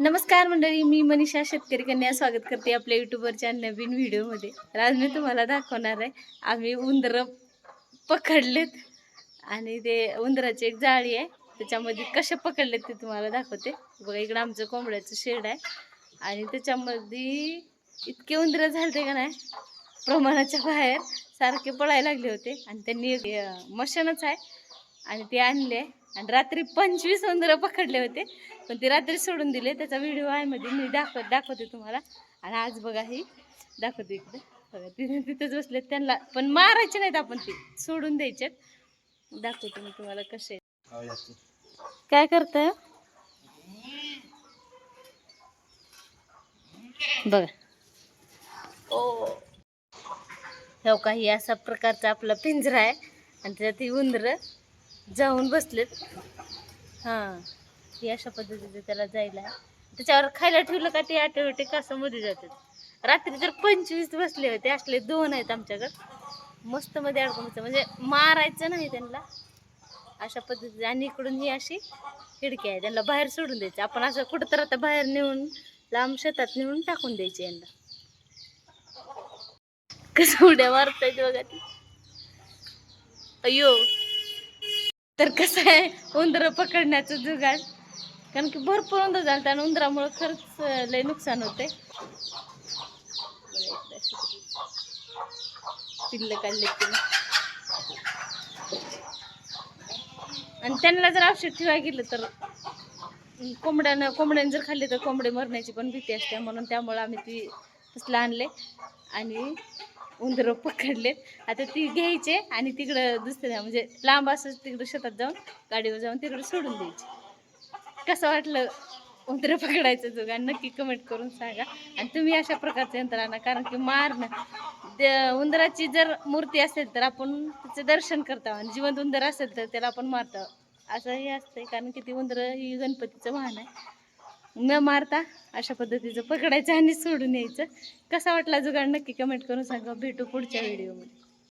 नमस्कार मंडळी मी मनीषा शेतकरी कन्या. स्वागत करते आपल्या युट्यूबवरच्या नवीन व्हिडिओमध्ये. तर आज मी तुम्हाला दाखवणार आहे आम्ही उंदरं पकडलेत आणि ते उंदराची एक जाळी आहे. त्याच्यामध्ये कसे पकडलेत ते तुम्हाला दाखवते. बघा इकडं आमचं कोंबड्याचं शेड आहे आणि त्याच्यामध्ये इतके उंदरं झालते का नाही प्रमाणाच्या बाहेर सारखे पळायला लागले होते आणि त्यांनी एक आहे. आणि ते आणले. आणि रात्री पंचवीस उंदरं पकडले होते. पण ते रात्री सोडून दिले. त्याचा व्हिडिओ आहे मध्ये मी दाखवत दाखवते तुम्हाला. आणि आज बघा ही. दाखवते इकडे. बघा तिथे तिथेच बसले त्यांना. पण मारायचे नाहीत आपण ते. सोडून द्यायचेत दाखवते मी तुम्हाला कसे काय करताय? बघा. ओ हो काही असा प्रकारचा आपला पिंजरा आहे. आणि त्याच्यात ही उंदरं. जाऊन बसलेत. हां अशा पद्धतीचं त्याला जायला. त्याच्यावर खायला ठेवलं का ते आठवटे कासामध्ये जातात. रात्री तर पंचवीस बसले होते असले दोन आहेत आमच्याकडं. मस्त मध्ये अडकून म्हणजे मारायचं नाही त्यांना. अशा पद्धतीचं. आणि इकडून ही अशी खिडकी आहे. त्यांना बाहेर सोडून द्यायचं. आपण असं कुठं तर आता बाहेर नेऊन लांब शेतात नेऊन टाकून द्यायची यांना. कसं उड्या मारतायत बघा ती. अयो तर कसं आहे उंदर पकडण्याचं जुगाड. कारण की भरपूर उंदर झालं आणि उंदरामुळं खरंच लय नुकसान होते पिल्ल काढले तिने. आणि त्यांना जर औषध ठेवायला गेलं तर कोंबड्यानं कोंबड्याने जर खाल्ले तर कोंबडे मरण्याची पण भीती असते म्हणून त्यामुळं आम्ही ती तसलं आणले. आणि उंदरं पकडलेत आता ती घ्यायचे आणि तिकडं दुसऱ्या म्हणजे लांब असं तिकडं शेतात जाऊन गाडीवर जाऊन तिकडं सोडून द्यायचे. कसं वाटलं उंदरं पकडायचं जोगा नक्की कमेंट करून सांगा. आणि तुम्ही अशा प्रकारचं यंत्र आणा कारण की मारणं उंदराची जर मूर्ती असेल तर आपण तिचं दर्शन करतो. आणि जिवंत उंदर असेल तर त्याला आपण मारतो. असं हे असतंय कारण की ती उंदरं ही गणपतीचं वाहन आहे. न मारता अशा पद्धतीचं पकडायचं आणि सोडून यायचं. कसा वाटला जुगाड? नक्की कमेंट करून सांगा. भेटू पुढच्या व्हिडिओमध्ये